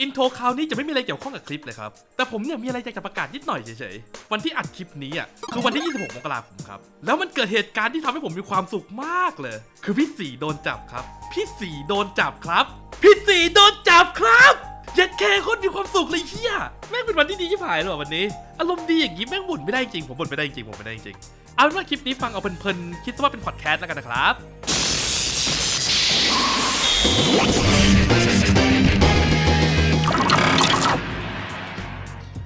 อินโทรคราวนี้จะไม่มีอะไรเกี่ยวข้องกับคลิปเลยครับ แต่ผมเนี่ยมีอะไรอยากจะประกาศนิดหน่อยเฉยๆ วันที่อัดคลิปนี้อะคือวันที่ 26 มกราคมครับ แล้วมันเกิดเหตุการณ์ที่ทำให้ผมมีความสุขมากเลย คือพี่สีโดนจับครับ พี่สีโดนจับครับ พี่สีโดนจับครับเย็ดแค่คนมีความสุขเลยเฮียแม่งเป็นวันที่ดีที่ผายเลยว่ะวันนี้ อารมณ์ดีอย่างนี้แม่งบ่นไม่ได้จริง ผมบ่นไม่ได้จริงผมไม่ได้จริง เอาเป็นว่าคลิปนี้ฟังเอาเพลินๆ คิดซะว่าเป็นพอดแคสต์แล้วกันนะครับ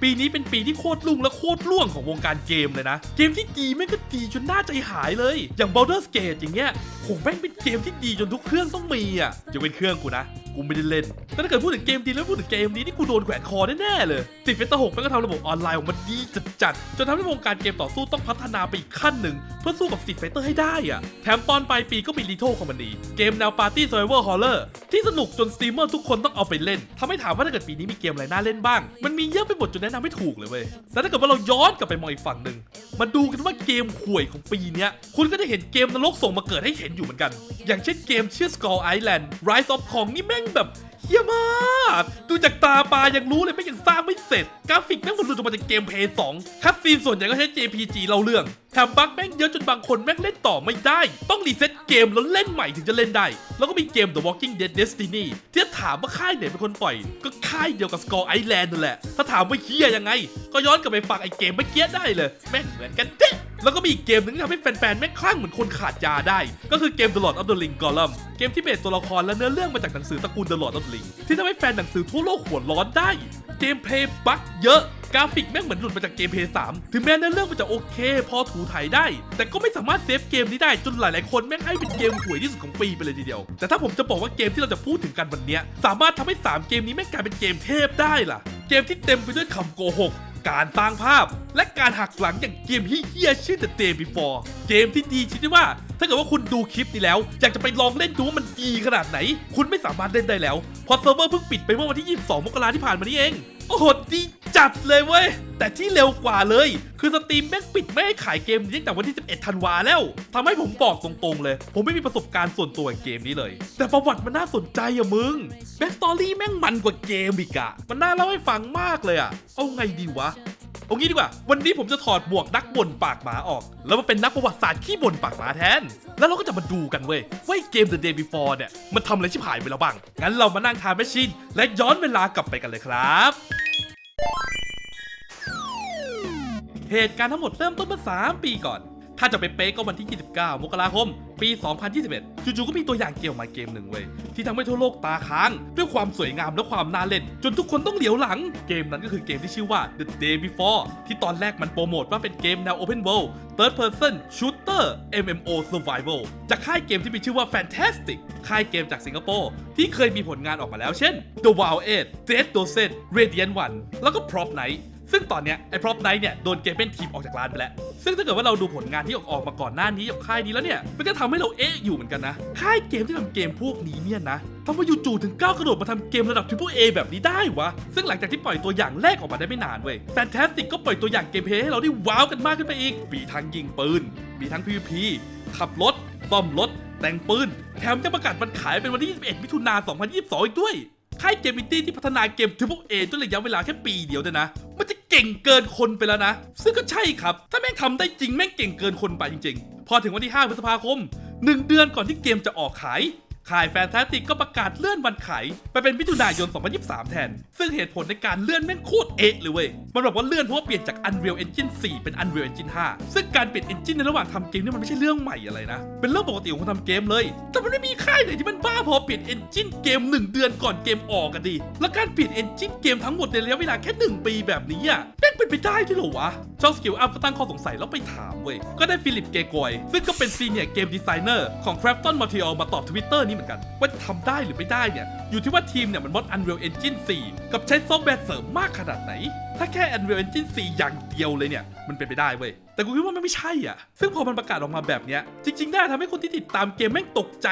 ปีนี้เป็นปีที่โคตรลุ่งและโคตรล่วงของวงการเกมเลยนะ เกมที่ดีแม่งก็ดีจนน่าใจหายเลย อย่าง Baldur's Gate อย่างเงี้ยโหแม่งเป็นเกมที่ดีจนทุกเครื่องต้องมีอะจะเป็นเครื่องกูนะ กูไม่ได้เล่นแต่ถ้าเกิดพูดถึงเกมดีแล้วพูดถึงเกมนี้นี่กูโดนแขวนคอแน่ๆเลยติดเฟสตหกแม่งก็ทำระบบออนไลน์ออกมาดีจัดๆจนทำให้วงการเกมต่อสู้ต้องพัฒนาไปอีกขั้นหนึ่ง เพื่อสู้กับสตรีทไฟเตอร์ให้ได้อะแถมตอนปลายปีก็มีลีโทคอมมานดีเกมแนวปาร์ตี้เซอร์เวอร์ฮอลเลอร์ที่สนุกจนสตรีมเมอร์ทุกคนต้องเอาไปเล่นทำให้ถามว่าถ้าเกิดปีนี้มีเกมอะไรน่าเล่นบ้าง มันมีเยอะไปหมดจนแนะนำไม่ถูกเลยเว้ยแต่ถ้าเกิดว่าเราย้อนกลับไปมองอีกฝั่งหนึ่งมาดูกันว่าเกมห่วยของปีนี้คุณก็จะเห็นเกมนรกส่งมาเกิดให้เห็นอยู่เหมือนกัน อย่างเช่นเกมชื่อ Skull Island Rise of Kong นี่แม่งแบบเฮียมาก ดูจากตาปลายังรู้เลยไม่ยังสร้างไม่เสร็จ กราฟิกแม่งหลุดออกมาจากเกมเพย์สองคัดซีนส่วนใหญ่ก็ใช้ JPG เล่าเรื่องแถมบั๊กแม่งเยอะจนบางคนแม่งเล่นต่อไม่ได้ ต้องรีเซ็ตเกมแล้วเล่นใหม่ถึงจะเล่นได้ แล้วก็มีเกม The Walking Dead Destiny ที่ถาถามว่าค่ายไหนเป็นคนปล่อย ก็ค่ายเดียวกับ Skull Island นั่นแหละ ถ้าถามว่าเฮียยังไง ก็ย้อนกลับไปฟังไอ้เกมเมื่อกี้ได้เลย แม่งเหมือนกันเด๊ะ แล้วก็มีอีกเกมหนึงที่ทำให้แฟนๆแม่งคลั่งเหมือนคนขาดยาได้ ก็คือเกม The Lord of the Ring Gollum เกมที่เบสตัวละครและเนื้อเรื่องมาจากหนังสือตระกูล The Lord of the Ring ที่ทำให้แฟนหนังสือทั่วโลกหัวร้อนได้ เกมเพลย์บั๊กเยอะกราฟิกแม่งเหมือนหลุดมาจากเกมเพย์3ถึงแม้เนื้อเรื่องมันจะโอเค พอถูถ่ายได้ แต่ก็ไม่สามารถเซฟเกมนี้ได้จนหลาย ๆ คนแม่งให้เป็นเกมห่วยที่สุดของปีไปเลยทีเดียว แต่ถ้าผมจะบอกว่าเกมที่เราจะพูดถึงกันวันนี้สามารถทำให้ 3 เกมนี้แม่งกลายเป็นเกมเทพได้ล่ะ เกมที่เต็มไปด้วยคำโกหก การสร้างภาพ และการหักหลังอย่างเกมที่เฮี้ยชื่อ The Day Before เกมที่ดีชนิดว่า ถ้าเกิดว่าคุณดูคลิปนี้แล้ว อยากจะไปลองเล่นดูว่ามันดีขนาดไหน คุณไม่สามารถเล่นได้แล้วเพราะเซิร์ฟเวอร์เพิ่งปิดไปเมื่อวันที่ 22 มกราที่ผ่านมานี้เอง โอ้โหดีจัดเลยเว้ย แต่ที่เร็วกว่าเลย คือสตรีมแม่งปิดไม่ให้ขายเกมนี้ตั้งแต่วันที่ 11 ธันวาแล้วทำให้ผมบอกตรงๆเลย ผมไม่มีประสบการณ์ส่วนตัวกับเกมนี้เลย แต่ประวัติมันน่าสนใจอะมึงแบ็กสตอรี่แม่งมันกว่าเกมอีกอะมันน่าเล่าให้ฟังมากเลยอะเอาไงดีวะเอางี้ดีกว่า วันนี้ผมจะถอดหมวกนักบ่นปากหมาออก แล้วมาเป็นนักประวัติศาสตร์ขี้บ่นปากหมาแทน แล้วเราก็จะมาดูกันเว้ยว่าเกม The Day Before เนี่ย มันทำอะไรชิบหายไปแล้วบ้าง งั้นเรามานั่งทานแมชชีนและย้อนเวลากลับไปกันเลยครับ เหตุการณ์ทั้งหมดเริ่มต้นเมื่อ3ปีก่อน ถ้าจะไปเป๊ะก็วันที่ 29 มกราคม ปี 2021 จู่ๆ ก็มีตัวอย่างเกมมาเกมหนึ่งเว้ย ที่ทำให้ทั่วโลกตาค้าง ด้วยความสวยงามและความน่าเล่น จนทุกคนต้องเหลียวหลัง เกมนั้นก็คือเกมที่ชื่อว่า The Day Before ที่ตอนแรกมันโปรโมทว่าเป็นเกมแนว Open World Third Person Shooter MMO Survival จากค่ายเกมที่มีชื่อว่า Fantastic ค่ายเกมจากสิงคโปร์ที่เคยมีผลงานออกมาแล้วเช่น The Wild 8 Dead Dozen Radiant One แล้วก็ Prop Night ซึ่งตอนเนี้ยไอ้ Prop Night เนี่ยโดนเกมเป็นทีมออกจากร้านไปแล้ว ซึ่งถ้าเกิดว่าเราดูผลงานที่ออกออกมาก่อนหน้านี้กับค่ายนี้แล้วเนี่ยมันก็ทำให้เราเอ๊ะอยู่เหมือนกันนะ ค่ายเกมที่ทำเกมพวกนี้เนี่ยนะทำไมจู่ๆถึงก้าวกระโดดมาทำเกมระดับ Triple A แบบนี้ได้วะ ซึ่งหลังจากที่ปล่อยตัวอย่างแรกออกมาได้ไม่นานเว้ย Fantastic ก็ปล่อยตัวอย่างเกมเพลย์ให้เราได้ว้าวกันมากขึ้นไปอีกมีทั้งยิงปืน มีทั้ง PVP ขับรถซ่อมรถแต่งปืนแถมจะประกาศวันขายเป็นวันที่ 21 มิถุนายน 2022 อีกด้วย ค่ายเกมอินดี้ที่พัฒนาเกม Triple A ด้วยระยะเวลาแค่ปีเดียวเนี่ยนะ มันจะเก่งเกินคนไปแล้วนะ ซึ่งก็ใช่ครับ ถ้าแม่งทำได้จริงแม่งเก่งเกินคนไปจริง ๆ พอถึงวันที่ 5 พฤษภาคม 1 เดือนก่อนที่เกมจะออกขาย ค่ายแฟนตาสติกก็ประกาศเลื่อนวันขายไปเป็นมิถุนายน 2023 แทน ซึ่งเหตุผลในการเลื่อนแม่งโคตรเอะเลยเว้ย มันบอกว่าเลื่อนเพราะว่าเปลี่ยนจาก Unreal Engine 4 เป็น Unreal Engine 5 ซึ่งการเปลี่ยน Engine ในระหว่างทำเกมนี่มันไม่ใช่เรื่องใหม่อะไรนะ เป็นเรื่องปกติของคนทำเกมเลย แต่มันไม่มีค่ายไหนที่มันบ้าพอเปลี่ยน Engine เกม 1 เดือนก่อนเกมออกกันดิแล้วการเปลี่ยน Engine เกมทั้งหมดในระยะเวลาแค่ 1 ปีแบบนี้อะแม่เป็นไปได้ด้วยหรอวะช่อง Skill Up ก็ตั้งข้อสงสัยแล้วไปถามเว้ย ก็ได้ฟิลิปเกกอยซึ่งก็เป็นซีเนียร์เกมดีไซเนอร์ของ Crafton Montreal มาตอบทวิตเตอร์นี้มือนกัน ว่าจะทำได้หรือไม่ได้เนี่ย อยู่ที่ว่าทีมเนี่ยมันมด Unreal Engine 4 กับใช้ซอฟต์แวร์เสริมมากขนาดไหน ถ้าแค่ Unreal Engine 4 อย่างเดียวเลยเนี่ย มันเป็นไปได้เว้ย แต่กูคิดว่ามันไม่ใช่อะ ซึ่งพอมันประกาศออกมาแบบเนี้ย จริงๆน่าทำให้คนที่ติดตามเกมแม่งตกใจ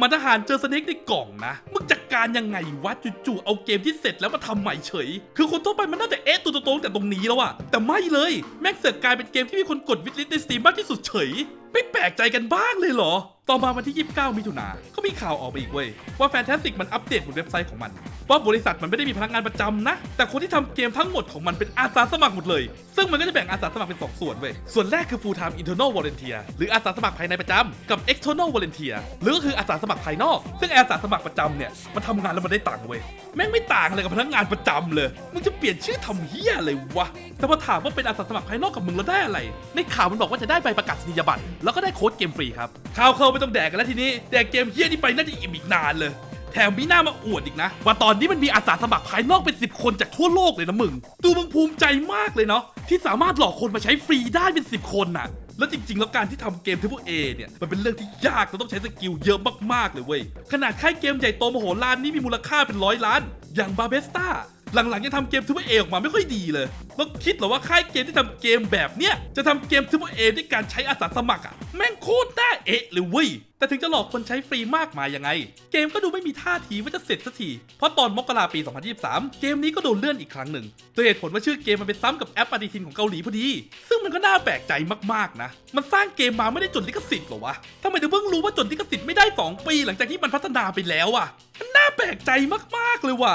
มันทหารเจอสเน็กในกล่องนะมึงจัดการยังไงวะจู่ๆเอาเกมที่เสร็จแล้วมาทำใหม่เฉย คือคนทั่วไปมันน่าจะเอ๊ะตัวโตๆแต่ตรงนี้แล้วอะแต่ไม่เลย แม่งเสือกกลายเป็นเกมที่มีคนกดวิดลิสในสตรีมมากที่สุดเฉย ไม่แปลกใจกันบ้างเลยเหรอ ต่อมาวันที่ 29 มิถุนาก็มีข่าวออกมาอีกเว้ย ว่าแฟนตาสติกมันอัปเดตบนเว็บไซต์ของมันว่าบริษัทมันไม่ได้มีพนักงานประจำนะ แต่คนที่ทำเกมทั้งหมดของมันเป็นอาสาสมัครหมดเลย ซึ่งมันก็จะแบ่งอาสาสมัครเป็น 2 ส่วนเว้ย ส่วนแรกคือ full time internal volunteer หรืออาสาสมัครภายในประจำกับ external volunteer หรือก็คืออาสาสมัครภายนอก ซึ่งอาสาสมัครประจำเนี่ยมันทำงานแล้วมันได้ตังค์เว้ย แม่งไม่ต่างอะไรกับพนักงานประจำเลย มึงจะเปลี่ยนชื่อทำเฮียอะไรวะ แต่พอถามว่าเป็นอาสาสมัครภายนอกกับมึงแล้วได้อะไร ในข่าวมันบอกว่าจะได้ใบประกาศนียบัตรแล้วก็ได้โค้ดเกมฟรีครับข่าวเข้าไม่ต้องแดกกันแล้วทีนี้แดกเกมเฮียนี่ไปน่าจะอิ่มอีกนานเลย แถมมีหน้ามาอวดอีกนะ ว่าตอนนี้มันมีอาสาสมัครภายนอกเป็น 10 คนจากทั่วโลกเลยนะมึง ดูมึงภูมิใจมากเลยเนาะที่สามารถหลอกคนมาใช้ฟรีได้เป็น 10 คนน่ะแล้วจริง ๆ แล้วการที่ทำเกม Triple A เนี่ย มันเป็นเรื่องที่ยากและต้องใช้สกิลเยอะมาก ๆ เลยเว้ย ขนาดค่ายเกมใหญ่โตมโหฬารนี่มีมูลค่าเป็นร้อยล้าน อย่างบาเบสตา หลังๆยังทำเกม Triple A ออกมาไม่ค่อยดีเลยแล้วคิดเหรอว่าค่ายเกมที่ทำเกมแบบเนี้ยจะทำเกม Triple A ด้วยการใช้อาสาสมัครอะแม่งโคตรน่าเอะเลยเว้ยแต่ถึงจะหลอกคนใช้ฟรีมากมายยังไง เกมก็ดูไม่มีท่าทีว่าจะเสร็จสักที เพราะตอนมกราปี 2023 เกมนี้ก็โดนเลื่อนอีกครั้งหนึ่งโดยเหตุผลว่าชื่อเกมมันไปซ้ำกับแอปปฏิทินของเกาหลีพอดี ซึ่งมันก็น่าแปลกใจมากๆนะ มันสร้างเกมมาไม่ได้จดลิขสิทธิ์หรอวะทำไมถึงเพิ่งรู้ว่าจดลิขสิทธิ์ไม่ได้ 2 ปี หลังจากที่มันพัฒนาไปแล้วอะมันน่าแปลกใจมากๆเลยว่ะ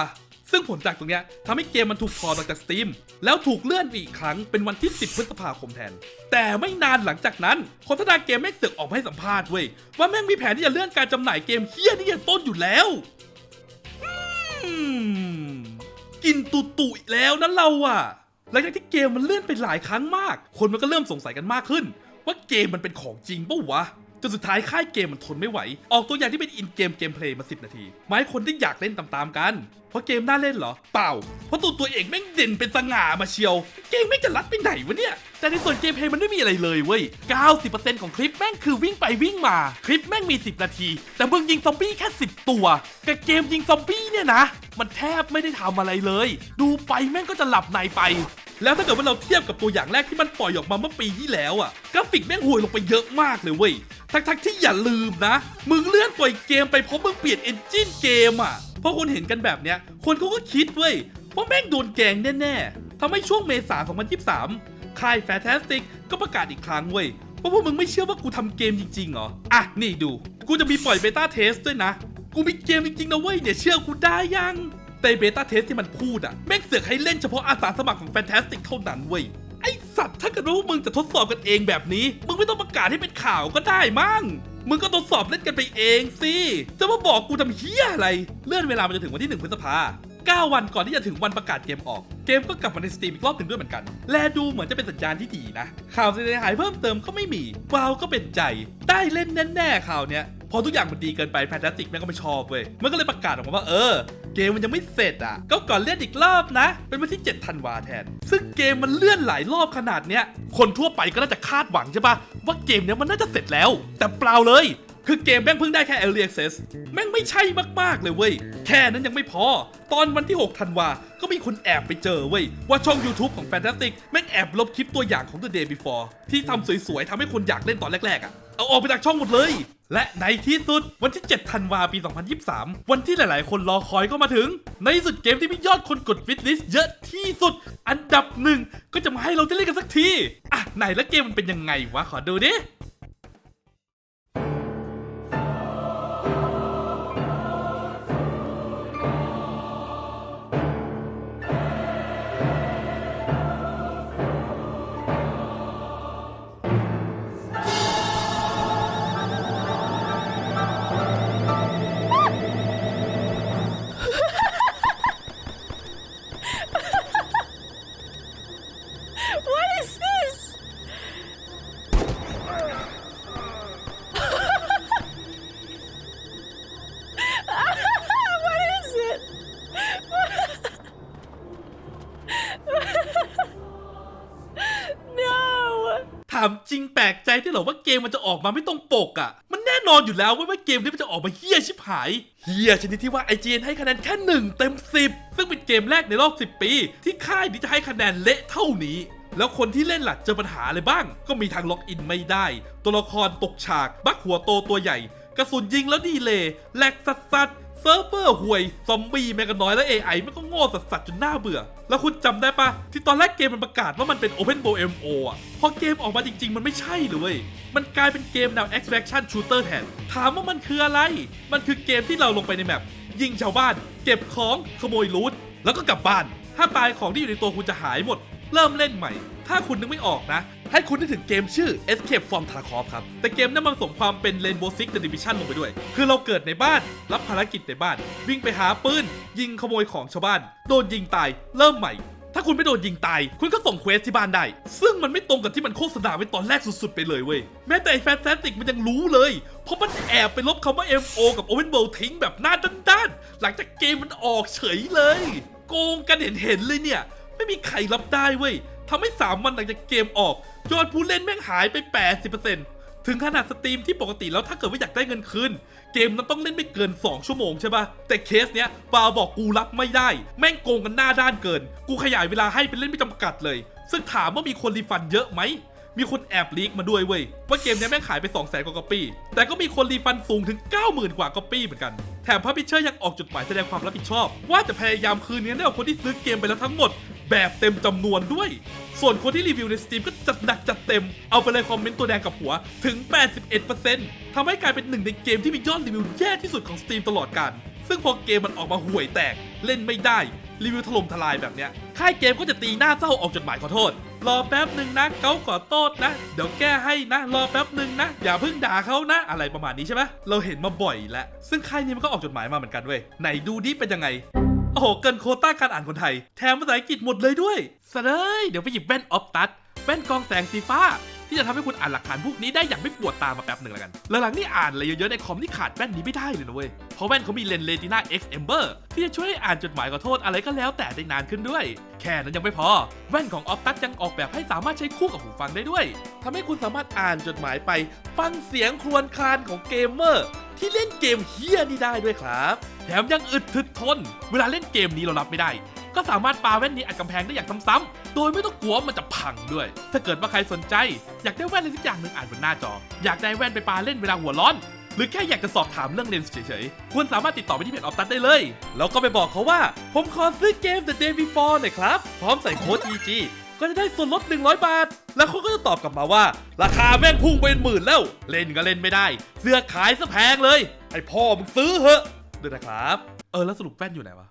ซึ่งผลจากตรงนี้ทำให้เกมมันถูกถอดออกจากสตรีมแล้วถูกเลื่อนอีกครั้งเป็นวันที่ 10 พฤษภาคมแทน แต่ไม่นานหลังจากนั้น คนพัฒนาเกมแม่งเสือกออกมาให้สัมภาษณ์เว้ยว่าแม่งมีแผนที่จะเลื่อนการจำหน่ายเกมเฮี้ยนี่อย่างต้นอยู่แล้วกินตุตุแล้วนะเราอะหลังจากที่เกมมันเลื่อนไปหลายครั้งมาก คนมันก็เริ่มสงสัยกันมากขึ้น ว่าเกมมันเป็นของจริงปะวะ จนสุดท้ายค่ายเกมมันทนไม่ไหว ออกตัวอย่างที่เป็นอินเกมเกมเพลย์มา10 นาทีมาให้คนที่อยากเล่นตามๆกัน เพราะเกมน่าเล่นเหรอ เปล่า เพราะตัวตัวเองแม่งเด่นเป็นสง่ามาเชียว เกมแม่จะรัดไปไหนวะเนี่ย แต่ในส่วนเกมเพลย์มันไม่มีอะไรเลยเว้ย 90%ของคลิปแม่งคือวิ่งไปวิ่งมา คลิปแม่งมี 10 นาที แต่มึงยิงซอมบี้แค่ 10 ตัว กับเกมยิงซอมบี้เนี่ยนะ มันแทบไม่ได้ทำอะไรเลย ดูไปแม่งก็จะหลับในไปแล้วถ้าเกิดว่าเราเทียบกับตัวอย่างแรกที่มันปล่อยออกมาเมื่อปีที่แล้วอะกราฟิกแม่งห่วยลงไปเยอะมากเลยเว้ย ทั้งๆที่อย่าลืมนะ มึงเลื่อนปล่อยเกมไปเพราะมึงเปลี่ยนเอนจินเกมอะเพราะคนเห็นกันแบบเนี้ย คนเขาก็คิดเว้ยว่าแม่งโดนแกงแน่ๆทำให้ช่วงเมษา2023 ค่ายแฟร์แทสติกก็ประกาศอีกครั้งเว้ยว่าพวกมึงไม่เชื่อว่ากูทำเกมจริงๆเหรอ อะ นี่ดู กูจะมีปล่อยเบต้าเทสด้วยนะ กูมีเกมจริงๆนะเว้ยเนี่ยเชื่อกูได้ยังแต่เบต้าเทสที่มันพูดอะแม่งเสือกให้เล่นเฉพาะอาสาสมัครของแฟนตาสติกเท่านั้นเว้ย ไอสัตว์ถ้าเกิดว่าพวกมึงจะทดสอบกันเองแบบนี้ มึงไม่ต้องประกาศให้เป็นข่าวก็ได้มั้งมึงก็ทดสอบเล่นกันไปเองสิ จะมาบอกกูทำเฮี้ยอะไร เลื่อนเวลามาจนถึงวันที่ 1 พฤษภา9 วันก่อนที่จะถึงวันประกาศเกมออก เกมก็กลับมาในสตรีมอีกรอบหนึ่งด้วยเหมือนกัน และดูเหมือนจะเป็นสัญญาณที่ดีนะ ข่าวเสียหายเพิ่มเติมก็ไม่มีวาวก็เป็นใจ ได้เล่นแน่ๆข่าวเนี้ย อทุกอย่างมันดีเกินไปแฟนตาสติกแม่งก็ไม่ชอบเว้ยมันก็เลยประกาศออกมาว่าเออ เกมมันยังไม่เสร็จอะก็ก่อนเลื่อนอีกรอบนะ เป็นวันที่7ธันวาแทน ซึ่งเกมมันเลื่อนหลายรอบขนาดเนี้ยคนทั่วไปก็น่าจะคาดหวังใช่ปะว่าเกมเนี้ยมันน่าจะเสร็จแล้ว แต่เปล่าเลยคือเกมแม่งเพิ่งได้แค่ Early Access แม่งไม่ใช่มาก ๆ เลยเว้ย แค่นั้นยังไม่พอ ตอนวันที่ 6 ธันวา ก็มีคนแอบไปเจอเว้ย ว่าช่อง YouTube ของ Fantastic แม่งแอบลบคลิปตัวอย่างของ The Day Before ที่ทำสวย ๆทำให้คนอยากเล่นตอนแรก ๆอะ เอาออกไปจากช่องหมดเลย และในที่สุดวันที่ 7 ธันวาปี 2023 วันที่หลาย ๆ คนรอคอยก็มาถึง ในสุดเกมที่มียอดคนกดฟิตลิสเยอะที่สุด อันดับหนึ่งก็จะมาให้เราได้เล่นกันสักที อะ ไหนแล้วเกมมันเป็นยังไงวะ ขอดูดิ ถามจริงแปลกใจที่เหรอว่าเกมมันจะออกมาไม่ตรงปกอะ่ะ มันแน่นอนอยู่แล้วว่าว่เกมนี้มันจะออกมาเฮี้ยชิบหายเฮี้ยชนิดที่ว่า IGN ให้คะแนนแค่หนึ่งเต็ม10ซึ่งเป็นเกมแรกในรอบ10ปี ที่ค่ายนี้จะให้คะแนนเละเท่านี้ แล้วคนที่เล่นหลักเจอปัญหาอะไรบ้าง ก็มีทางล็อกอินไม่ได้ ตัวละครตกฉาก บักหัวโตตัวใหญ่ กระสุนยิงแล้วดีเลยแหลกสัสสัสๆ ซิร์ฟเวอร์ห่วย ซอมบี้แมงกันน้อยและ AI มันก็โง่สัสๆจนน่าเบื่อ แล้วคุณจำได้ปะที่ตอนแรกเกมมันประกาศว่ามันเป็น Open World MO อะ พอเกมออกมาจริง ๆ มันไม่ใช่เลยเว้ยมันกลายเป็นเกมแนว Extraction Shooter แทน ถามว่ามันคืออะไร มันคือเกมที่เราลงไปในแมปยิงชาวบ้าน เก็บของขโมยลูทแล้วก็กลับบ้าน ถ้าตายของที่อยู่ในตัวคุณจะหายหมด เริ่มเล่นใหม่ ถ้าคุณนึกไม่ออกนะ ให้คุณนึกถึงเกมชื่อ Escape from Tarkov ครับ แต่เกมนั้นมันผสมความเป็น Rainbow Six The Division ลงไปด้วย คือเราเกิดในบ้าน รับภารกิจในบ้าน วิ่งไปหาปืน ยิงขโมยของชาวบ้าน โดนยิงตาย เริ่มใหม่ ถ้าคุณไม่โดนยิงตาย คุณก็ส่งเควสที่บ้านได้ ซึ่งมันไม่ตรงกับที่มันโฆษณาไว้ตอนแรกสุดๆ ไปเลยเว้ย แม้แต่ไอ้แฟนตาติกมันยังรู้เลย เพราะมันแอบไปลบคำว่า MO กับ Open World ทิ้งแบบหน้าด้านๆ หลังจากเกมมันออกเฉยเลย โกงกันเห็นๆเลยเนี่ย ไม่มีใครรับได้เว้ย ทำให้ 3 วันหลังจากเกมออก ยอดผู้เล่นแม่งหายไป 80%ถึงขนาดสตรีมที่ปกติแล้วถ้าเกิดว่าอยากได้เงินคืน เกมนั้นต้องเล่นไม่เกิน 2 ชั่วโมงใช่ปะแต่เคสเนี้ยบาวบอกกูรับไม่ได้ แม่งโกงกันหน้าด้านเกิน กูขยายเวลาให้เป็นเล่นไม่จำกัดเลย ซึ่งถามว่ามีคนรีฟันเยอะไหมมีคนแอบลีกมาด้วยเว้ยว่าเกมเนี้ยแม่งขายไป2 0 0 0 0 0กว่าก๊อปปี้แต่ก็มีคนรีฟันสูงถึง 90,000 กว่าก๊อปปี้เหมือนกัน แถมพับบิเชอร์ยังออกจดหมายแสดงความรับผิดชอบ ว่าจะพยายามคืนเงินให้กับคนที่ซื้อเกมไปแล้วทั้งหมด แบบเต็มจำนวนด้วย ส่วนคนที่รีวิวใน Steam ก็จัดหนักจัดเต็ม เอาไปเลยคอมเมนต์ตัวแดงกับหัวถึง 81%ทำให้กลายเป็นหนึ่งในเกมที่มียอดรีวิวแย่ที่สุดของ Steam ตลอดกาลซึ่งพอเกมมันออกมาห่วยแตก เล่นไม่ได้ รีวิวถล่มทลายแบบเนี้ย ค่ายเกมก็จะตีหน้าเศร้าออกจดหมายขอโทษ รอแป๊บหนึ่งนะเขาขอโทษนะ เดี๋ยวแก้ให้นะ รอแป๊บหนึ่งนะ อย่าเพิ่งด่าเขานะ อะไรประมาณนี้ใช่ไหมเราเห็นมาบ่อยแล้ว ซึ่งค่ายนี้มันก็ออกจดหมายมาเหมือนกันเว้ย ไหนดูดิเป็นยังไง โอ้โห เกินโคต้าการอ่านคนไทย แถมภาษาอังกฤษหมดเลยด้วยสะเลยเดี๋ยวไปหยิบแว่นออฟตัดแว่นกองแสงสีฟ้า ที่จะทำให้คุณอ่านหลักฐานพวกนี้ได้อย่างไม่ปวดตามาแป๊บหนึ่งแล้วกัน หลังๆนี่อ่านอะไรเยอะๆในคอมที่ขาดแว่นนี้ไม่ได้เลยนะเว้ย เพราะแว่นเขามีเลนส์เรติน่า X Ember ที่จะช่วยให้อ่านจดหมายขอโทษอะไรก็แล้วแต่ได้นานขึ้นด้วย แค่นั้นยังไม่พอ แว่นของออฟตัสยังออกแบบให้สามารถใช้คู่กับหูฟังได้ด้วยทำให้คุณสามารถอ่านจดหมายไป ฟังเสียงครวญครางของเกมเมอร์ที่เล่นเกมเฮี้ยนี่ได้ด้วยครับ แถมยังอึดถึดทน เวลาเล่นเกมนี้เรารับไม่ได้ ก็สามารถปาแว่นนี้อัดกำแพงได้อย่างซ้ำๆ โดยไม่ต้องกลัวมันจะพังด้วย ถ้าเกิดว่าใครสนใจ อยากได้แว่นอะไรสักอย่างหนึ่งอ่านบนหน้าจอ อยากได้แว่นไปปาเล่นเวลาหัวร้อน หรือแค่อยากจะสอบถามเรื่องเลนส์เฉยๆ คุณสามารถติดต่อไปที่เพจออฟตัสได้เลย แล้วก็ไปบอกเขาว่า ผมขอซื้อเกม The Day Before หน่อยครับ พร้อมใส่โค้ด EG ก็จะได้ส่วนลด 100 บาท แล้วเขาก็จะตอบกลับมาว่า ราคาแม่งพุ่งเป็นหมื่นแล้ว เล่นก็เล่นไม่ได้ เสื้อขายซะแพงเลยให้พ่อมึงซื้อเหอะด้วยนะครับ เออแล้วสรุปแว่นอยู่ไหนวะ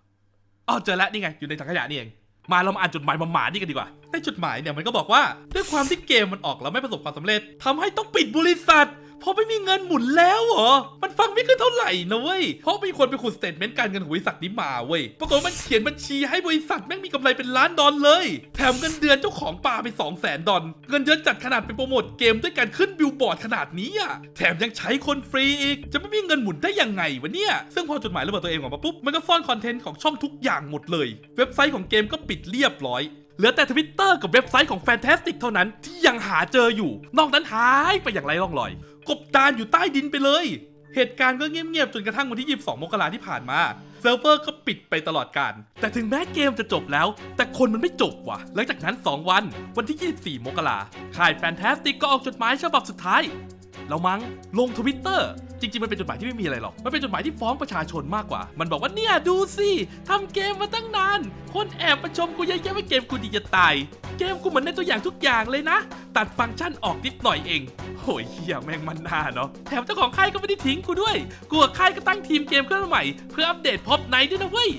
อ๋อเจอแล้วนี่ไงอยู่ในถังขยะนี่เองมาเรามาอ่านจดหมายมาหมาๆนี่กันดีกว่าในจดหมายเนี่ยมันก็บอกว่า ด้วยความที่เกมมันออกแล้วไม่ประสบความสำเร็จทำให้ต้องปิดบริษัท เพราะไม่มีเงินหมุนแล้วเหรอ มันฟังไม่ขึ้นเท่าไหร่นะเว้ย เพราะมีคนไปขุดสเตทเมนต์การเงินของบริษัทนี้มาเว้ย ปรากฏมันเขียนบัญชีให้บริษัทแม่งมีกำไรเป็นล้านดอลเลย แถมเงินเดือนเจ้าของปลาไป 2 0 0แสนดอลเงินเดือนจัดขนาดเป็นโปรโมทเกมด้วยการขึ้นบิลบอร์ดขนาดนี้อะ แถมยังใช้คนฟรีอีก จะไม่มีเงินหมุนได้ยังไงวะเนี่ย ซึ่งพอจดหมายระเบิดตัวเองออกมาปุ๊บ มันก็ซ่อนคอนเทนต์ของช่องทุกอย่างหมดเลย เว็บไซต์ของเกมก็ปิดเรียบร้อย เหลือแต่ทวิตเตอร์กับเว็บไซต์ของ Fantastic เท่านั้นที่ยังหาเจออยู่ นอกนั้นหายไปอย่างไร้ร่องรอย กบดานอยู่ใต้ดินไปเลย เหตุการณ์ก็เงียบๆจนกระทั่งวันที่ 22 มกราที่ผ่านมาเซิร์ฟเวอร์ก็ปิดไปตลอดการ แต่ถึงแม้เกมจะจบแล้ว แต่คนมันไม่จบว่ะ หลังจากนั้น 2 วัน วันที่ 24 มกราค่าย Fantastic ก็ออกจดหมายฉบับสุดท้าย แล้วมั้งลงทวิตเตอร์จริง ๆ มันเป็นจดหมายที่ไม่มีอะไรหรอก มันเป็นจดหมายที่ฟ้องประชาชนมากกว่า มันบอกว่าเนี่ยดูสิทำเกมมาตั้งนาน คนแอบมาชมกูเยอะแยะว่าเกมกูดีจะตาย เกมกูเหมือนในตัวอย่างทุกอย่างเลยนะ ตัดฟังก์ชันออกนิดหน่อยเองโหยเฮียแม่งมันหน้าเนาะ แถมเจ้าของค่ายก็ไม่ได้ทิ้งกูด้วย กูกับค่ายก็ตั้งทีมเกมขึ้นมาใหม่ เพื่ออัปเดตพบไนด้วยนะเว้ย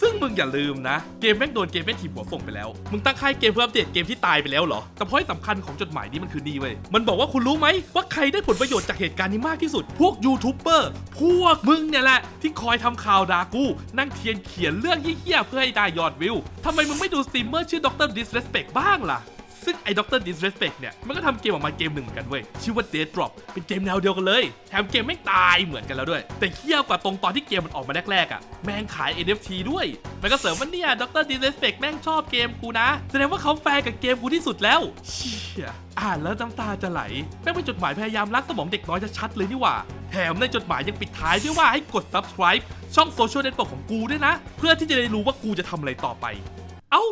ซึ่งมึงอย่าลืมนะ เกมแม่งโดนเกมแม่ทีมหัวส่งไปแล้ว มึงตั้งค่ายเกมเพื่ออัปเดตเกมที่ตายไปแล้วเหรอ แต่พอยสำคัญของจดหมายนี้มันคือนี่เว้ย มันบอกว่าคุณรู้ไหมว่าใครได้ผลประโยชน์จากเหตุการณ์นี้มากที่สุด พวกยูทูบเบอร์ พวกมึงเนี่ยแหละ ที่คอยทำข่าวด่ากู นั่งเทียนเขียนเรื่องเหี้ยๆเพื่อให้ได้ยอดวิวทำไมมึงไม่ดูสตรีมเมอร์ชื่อดร Disrespect บ้างล่ะ ซึ่งไอ้ด็อกเตอร์ดิสเรสเ c กเนี่ย มันก็ทำเกมออกมาเกมหนึ่งเหมือนกันเว้ย ชื่อว่า Dead Drop เป็นเกมแนวเดียวกันเลย แถมเกมไม่งตายเหมือนกันแล้วด้วย แต่เฮี้ยวกว่าตรงตอนที่เกมมันออกมาแรกๆอะ แม่งขาย NFT ด้วย มันก็เสริมว่าเนี่ยด็อกเตอร์ดิสเรสเ c กแม่งชอบเกมกูนะ แสดงว่าเขาแฟร์กับเกมกูที่สุดแล้วเชี่ยอ่านแล้วน้ำตาจะไหลแม่งเป็นจดหมายพยายามรักสมองเด็กน้อยจะชัดเลยนี่หว่า แถมในจดหมายยังปิดท้ายด้วยว่าให้กด subscribe ช่องโซเชียลเน็ตเวิร์กของกูด้วยนะ เพื่อที่จะได้รู้ว่ากูจะทำอะไรต่อไป เอ้า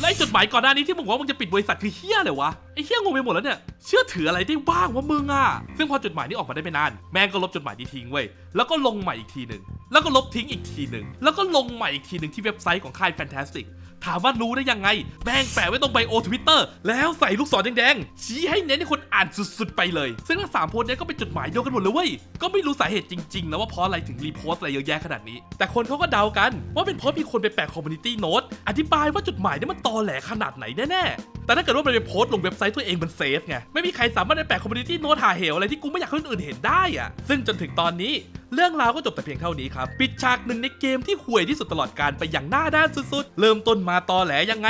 และจดหมายก่อนหน้านี้ที่มึงบอกว่ามึงจะปิดบริษัทคือเฮี้ยเลยวะไอ้เฮี้ยงงไปหมดแล้วเนี่ยเชื่อถืออะไรได้บ้างวะมึงอะซึ่งพอจดหมายนี้ออกมาได้ไม่นาน แม่งก็ลบจดหมายนี้ทิ้งเว้ยแล้วก็ลงใหม่อีกทีหนึ่งแล้วก็ลบทิ้งอีกทีหนึ่งแล้วก็ลงใหม่อีกทีหนึ่งที่เว็บไซต์ของค่ายแฟนตาสติก ถามว่ารู้ได้ยังไง แม่งแปะไว้ตรงไบโอทวิตเตอร์แล้วใส่ลูกศรแดงๆชี้ให้เน้นให้คนอ่านสุดๆไปเลย ซึ่งทั้งสามโพสต์เนี้ยก็เป็นจดหมายเดียวกันหมดเลยเว้ยก็ไม่รู้สาเหตุจริงๆนะว่าเพราะอะไรถึงรีโพสต์อะไรเยอะแยะขนาดนี้ แต่คนเขาก็เดากัน ว่าเป็นเพราะมีคนไปแปะคอมมูนิตี้โน้ตอธิบายว่าจดหมายนี่มันตอแหลขนาดไหนแน่ๆแต่ถ้าเกิดว่ามันไปโพสต์ลงเว็บไซต์ตัวเองมันเซฟไงไม่มีใครสามารถไปแปะคอมมูนิตี้โน้ตหาเหวอะไรที่กูไม่อยากให้คนอื่นเห็นได้อะซึ่งจนถึงตอนนี้ เรื่องราวก็จบแต่เพียงเท่านี้ครับ ปิดฉากหนึ่งในเกมที่ห่วยที่สุดตลอดการไปอย่างหน้าด้านสุดๆ เริ่มต้นมาตอแหลยังไง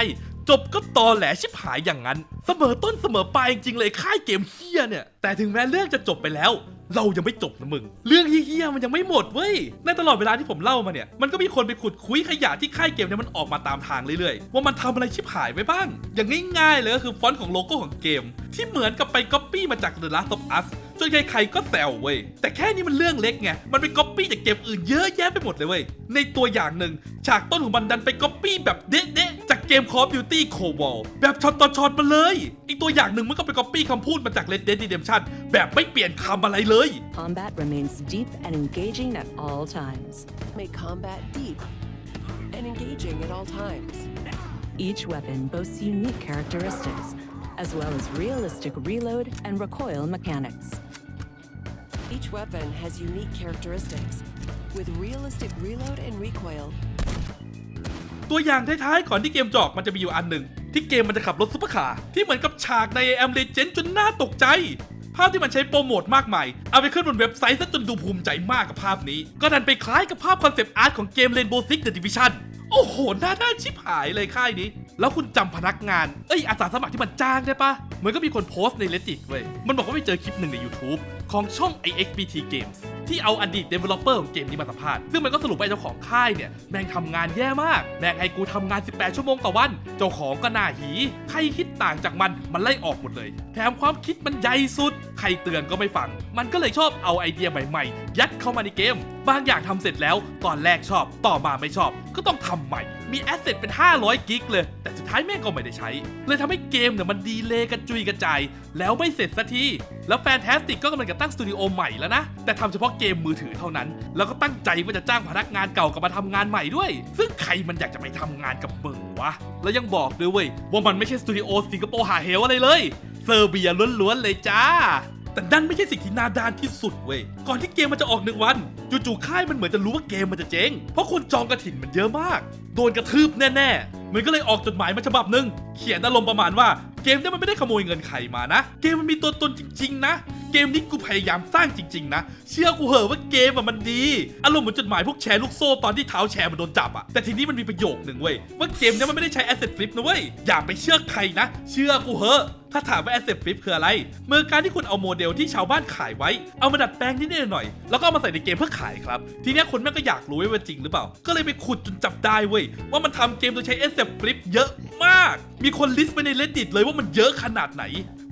จบก็ตอแหลชิบหายอย่างนั้น เสมอต้นเสมอปลายจริงๆเลยค่ายเกมเฮียเนี่ย แต่ถึงแม้เรื่องจะจบไปแล้วเรายังไม่จบนะมึง เรื่องเฮี้ยๆมันยังไม่หมดเว้ย ในตลอดเวลาที่ผมเล่ามาเนี่ย มันก็มีคนไปขุดคุยขยะที่ค่ายเกมเนี่ยมันออกมาตามทางเรื่อยๆ ว่ามันทำอะไรชิบหายไว้บ้าง อย่างง่ายๆเลยก็คือฟอนต์ของโลโก้ของเกม ที่เหมือนกับไปก๊อปปี้มาจาก The Last of Us จนใครๆก็แซวเว้ย แต่แค่นี้มันเรื่องเล็กไง มันไปก๊อปปี้จากเกมอื่นเยอะแยะไปหมดเลยเว้ย ในตัวอย่างหนึ่งฉากต้นของมันดันไปก๊อปปี้แบบเด๊ะๆจากเกม Call of Duty Cold แบบช็อตต่อช็อตมาเลย อีกตัวอย่างหนึ่งมันก็ไปก๊อปปี้คำพูดมาจาก Red Dead Redemption แบบไม่เปลี่ยนคำอะไรเลย Combat remains deep and engaging at all times. Make combat deep and engaging at all times. Each weapon boasts unique characteristics, as well as realistic reload and recoil mechanics. Each weapon has unique characteristics with realistic reload and recoil. ตัวอย่างท้ายๆก่อนที่เกมจออกมันจะมีอยู่อันหนึ่ง ที่เกมมันจะขับรถซุปเปอร์คาร์ที่เหมือนกับฉากใน AM Legend จนน่าตกใจ ภาพที่มันใช้โปรโมทมากมาย เอาไปขึ้นบนเว็บไซต์ซะจนดูภูมิใจมากกับภาพนี้ ก็ดันไปคล้ายกับภาพคอนเซปต์อาร์ตของเกม Rainbow Six The Division โอ้โหน้าด้านชิบหายเลยค่ายนี้ แล้วคุณจำพนักงาน เอ้ยอาสาสมัครที่มันจ้างได้ปะเหมือนก็มีคนโพสต์ใน Reddit เว้ย มันบอกว่าไปเจอคลิปหนึ่งใน YouTube ของช่อง iXBT Games ที่เอาอดีต developer ของเกมนี้มาสัมภาษณ์ ซึ่งมันก็สรุปไปเจ้าของค่ายเนี่ย แม่งทำงานแย่มาก แม่งให้กูทำงาน 18 ชั่วโมงต่อวัน เจ้าของก็หน้าหี ใครคิดต่างจากมัน มันไล่ออกหมดเลย แถมความคิดมันใหญ่สุด รเตือนก็ไม่ฟัง มันก็เลยชอบเอาไอเดียใหม่ๆ ยัดเข้ามาในเกม บางอย่างทำเสร็จแล้ว ตอนแรกชอบ ต่อมาไม่ชอบ ก็ต้องทำใหม่ มีแอสเซทเป็น 500 กิกเลย แต่สุดท้ายแม่งก็ไม่ได้ใช้ เลยทำให้เกมเนี่ยมันดีเลย์กระจุยกระจาย แล้วไม่เสร็จสักที แล้วแฟนแทสติกก็กำลังจะตั้งสตูดิโอใหม่แล้วนะ แต่ทำเฉพาะเกมมือถือเท่านั้น แล้วก็ตั้งใจว่าจะจ้างพนักงานเก่ากลับมาทำงานใหม่ด้วย ซึ่งใครมันอยากจะไปทำงานกับมึงวะ แล้วยังบอกด้วยเว้ยว่ามันไม่ใช่สตูดิโอสิงคโปร์หาเหวอะไรเลยเซอร์เบียล้วนๆเลยจ้า แต่นั่นไม่ใช่สิ่งที่นาดานที่สุดเว้ย ก่อนที่เกมมันจะออกหนึ่งวันจู่ๆค่ายมันเหมือนจะรู้ว่าเกมมันจะเจ๊ง เพราะคนจองกระถิ่นมันเยอะมาก โดนกระทืบแน่ๆ มันก็เลยออกจดหมายมาฉบับหนึ่งเขียนอารมณ์ประมาณว่าเกมเนี่ยมันไม่ได้ขโมยเงินใครมานะ เกมมันมีตัวตนจริง ๆ นะ เกมนี้กูพยายามสร้างจริง ๆ นะ เชื่อกูเหอะว่าเกมอะมันดี อารมณ์เหมือนจดหมายพวกแชร์ลูกโซ่ตอนที่เท้าแชร์มันโดนจับอะแต่ทีนี้มันมีประโยคหนึ่งเว้ยว่าเกมเนี่ยมันไม่ได้ใช้ asset flip นะเว้ยอย่าไปเชื่อใครนะ เชื่อกูเหอะถ้าถามว่า asset flip คืออะไรเมื่อการที่คุณเอาโมเดลที่ชาวบ้านขายไว้ เอามาดัดแปลงนิดหน่อย แล้วก็เอามาใส่ในเกมเพื่อขายครับ ทีนี้คนแม่งก็อยากรู้ว่าจริงหรือเปล่า ก็เลยไปขุดจนจับได้เว้ย ว่ามันทำเกมโดยใช้ asset flip เยอะมาก มีคนลิสต์ไปใน reddit เลยว่ามันเยอะขนาดไหน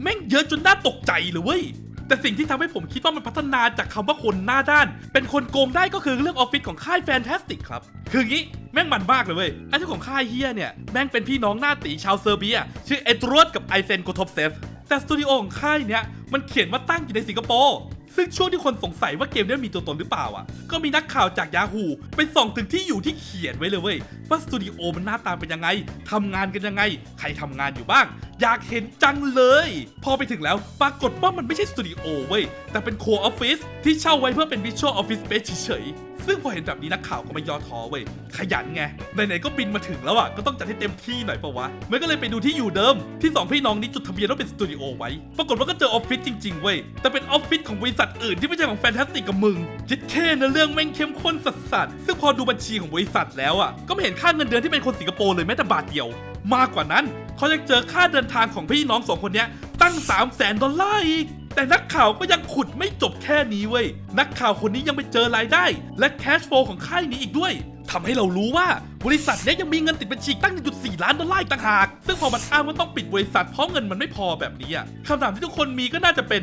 แม่งเยอะจนน่าตกใจเลยเว้ย แต่สิ่งที่ทำให้ผมคิดว่ามันพัฒนาจากคำว่าคนหน้าด้าน เป็นคนโกงได้ก็คือเรื่องออฟฟิศของค่ายแฟนตาสติกครับ คืองี้แม่งมันมากเลยเว้ยไอ้เจ้าของค่ายเฮียเนี่ย แม่งเป็นพี่น้องหน้าตีชาวเซอร์เบีย ชื่อเอตรวดกับไอเซนโกทบเซฟแต่สตูดิโอของค่ายเนี่ยมันเขียนว่าตั้งอยู่ในสิงคโปร์ ซึ่งช่วงที่คนสงสัยว่าเกมนี้มีตัวตนหรือเปล่าอะ ก็มีนักข่าวจากยาฮูไปส่องถึงที่อยู่ที่เขียนไว้เลยเว้ยว่าสตูดิโอมันหน้าตาเป็นยังไงทำงานกันยังไง ใครทำงานอยู่บ้าง อยากเห็นจังเลย พอไปถึงแล้วปรากฏว่ามันไม่ใช่สตูดิโอเว้ยแต่เป็นโคออฟฟิศที่เช่าไว้เพื่อเป็นวิชวลออฟฟิศเปซเฉย ซึ่งพอเห็นแบบนี้นักข่าวก็ไม่ย่อท้อเว้ย ขยันไง ไหนๆก็บินมาถึงแล้วอะ ก็ต้องจัดให้เต็มที่หน่อยปะวะ มันก็เลยไปดูที่อยู่เดิม ที่สองพี่น้องนี้จดทะเบียนว่าเป็นสตูดิโอไว้ ปรากฏว่าก็เจอออฟฟิศจริงๆเว้ย แต่เป็นออฟฟิศของบริษัทอื่นที่ไม่ใช่ของแฟนตาสติกกับมึงคิดแค่นะเรื่องแม่งเข้มข้นสัสๆซึ่งพอดูบัญชีของบริษัทแล้วอะ ก็ไม่เห็นค่าเงินเดือนที่เป็นคนสิงคโปร์เลยแม้แต่บาทเดียว มากกว่านั้น เขายังเจอค่าเดินทางของพี่น้องสองคนเนี้ยตั้ง3 0 0แสนดอลลาร์อีก แต่นักข่าวก็ยังขุดไม่จบแค่นี้เว้ย นักข่าวคนนี้ยังไปเจอรายได้ และแคชโฟลของค่ายนี้อีกด้วยทำให้เรารู้ว่าบริษัทเนี้ยยังมีเงินติดบัญชีตั้ง1.4ล้านดอลลาร์ต่างหาก ซึ่งพอมันอ้างว่าต้องปิดบริษัทเพราะเงินมันไม่พอแบบนี้อะคำถามที่ทุกคนมีก็น่าจะเป็น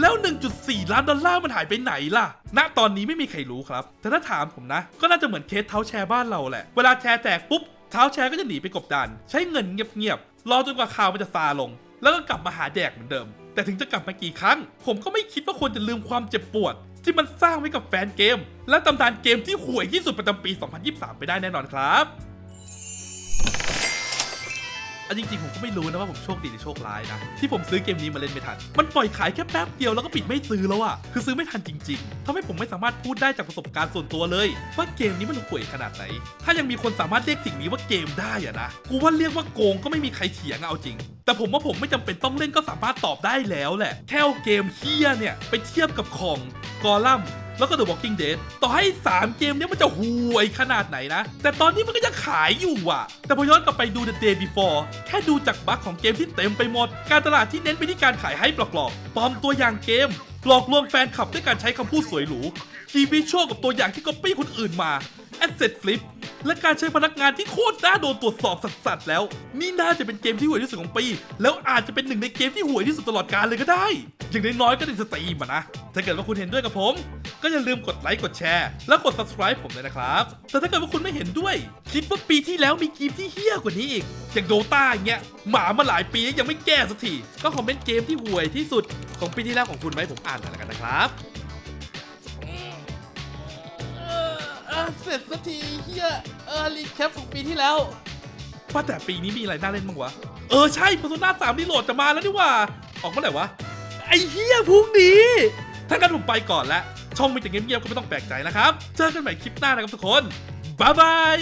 แล้ว 1.4 ล้านดอลลาร์มันหายไปไหนล่ะ ณ ตอนนี้ไม่มีใครรู้ครับ แต่ถ้าถามผมนะ ก็น่าจะเหมือนเคสเท้าแชร์บ้านเราแหละ เวลาแชร์แตกปุ๊บ เท้าแชร์ก็จะหนีไปกบดาน ใช้เงินเงียบๆ รอจนกว่าข่าวมันจะซาลง แล้วก็กลับมาหาแดกเหมือนเดิม แต่ถึงจะกลับมากี่ครั้ง ผมก็ไม่คิดว่าคนจะลืมความเจ็บปวด ที่มันสร้างไว้กับแฟนเกม และตำนานเกมที่ห่วยที่สุดประจำปี 2023 ไปได้แน่นอนครับ อันจริงๆผมก็ไม่รู้นะว่าผมโชคดีหรือโชคร้ายนะ ที่ผมซื้อเกมนี้มาเล่นไม่ทัน มันปล่อยขายแค่แป๊บเดียวแล้วก็ปิดไม่ซื้อแล้วอะคือซื้อไม่ทันจริงๆทำให้ผมไม่สามารถพูดได้จากประสบการณ์ส่วนตัวเลยว่าเกมนี้มันห่วยขนาดไหน ถ้ายังมีคนสามารถเรียกสิ่งนี้ว่าเกมได้อะนะกูว่าเรียกว่าโกงก็ไม่มีใครเถียงอะเอาจริง แต่ผมว่าผมไม่จำเป็นต้องเล่นก็สามารถตอบได้แล้วแหละแค่เอาเกมเฮียเนี่ยไปเทียบกับของกอลัม แล้วก็ The Walking Dead ต่อให้ 3 เกมนี้มันจะห่วยขนาดไหนนะ แต่ตอนนี้มันก็ยังขายอยู่อะ แต่พอย้อนกลับไปดู The Day Before แค่ดูจากบั๊กของเกมที่เต็มไปหมด การตลาดที่เน้นไปที่การขายให้ปลอกๆปลอมตัวอย่างเกมหลอกลวงแฟนคลับด้วยการใช้คำพูดสวยหรูคีย์วิชวลกับตัวอย่างที่ก๊อปปี้คนอื่นมา Asset Flip และการใช้พนักงานที่โคตรน่าโดนตรวจสอบสัสๆแล้ว นี่น่าจะเป็นเกมที่ห่วยที่สุดของปี แล้วอาจจะเป็นหนึ่งในเกมที่ห่วยที่สุดตลอดกาลเลยก็ได้ อย่างน้อยๆก็ในสตรีมอะนะ ถ้าเกิดว่าคุณเห็นด้วยกับผม ก็อย่าลืมกดไลค์กดแชร์และกด subscribe ผมด้วยนะครับ แต่ถ้าเกิดว่าคุณไม่เห็นด้วย คิดว่าปีที่แล้วมีเกมที่เฮี้ยกว่านี้อีก อย่างโดตาอย่างเงี้ยหมามาหลายปียังไม่แก้สักทีก็คอมเมนต์เกมที่ห่วยที่สุดของปีที่แล้วของคุณไว้ผมอ่านหน่อยแล้วกันนะครับเสร็จสักทีเฮียเออรีแคปของปีที่แล้วว่าแต่ปีนี้มีอะไรน่าเล่นบ้างวะ เออใช่ Persona 3รีโหลดจะมาแล้วนี่หว่า ออกเมื่อไหร่วะ ไอ้เฮียพรุ่งนี้ ถ้างั้นผมไปก่อนแล้ว ช่องมีแต่เงียบๆก็ไม่ต้องแปลกใจนะครับ เจอกันใหม่คลิปหน้านะครับทุกคนบ๊ายบาย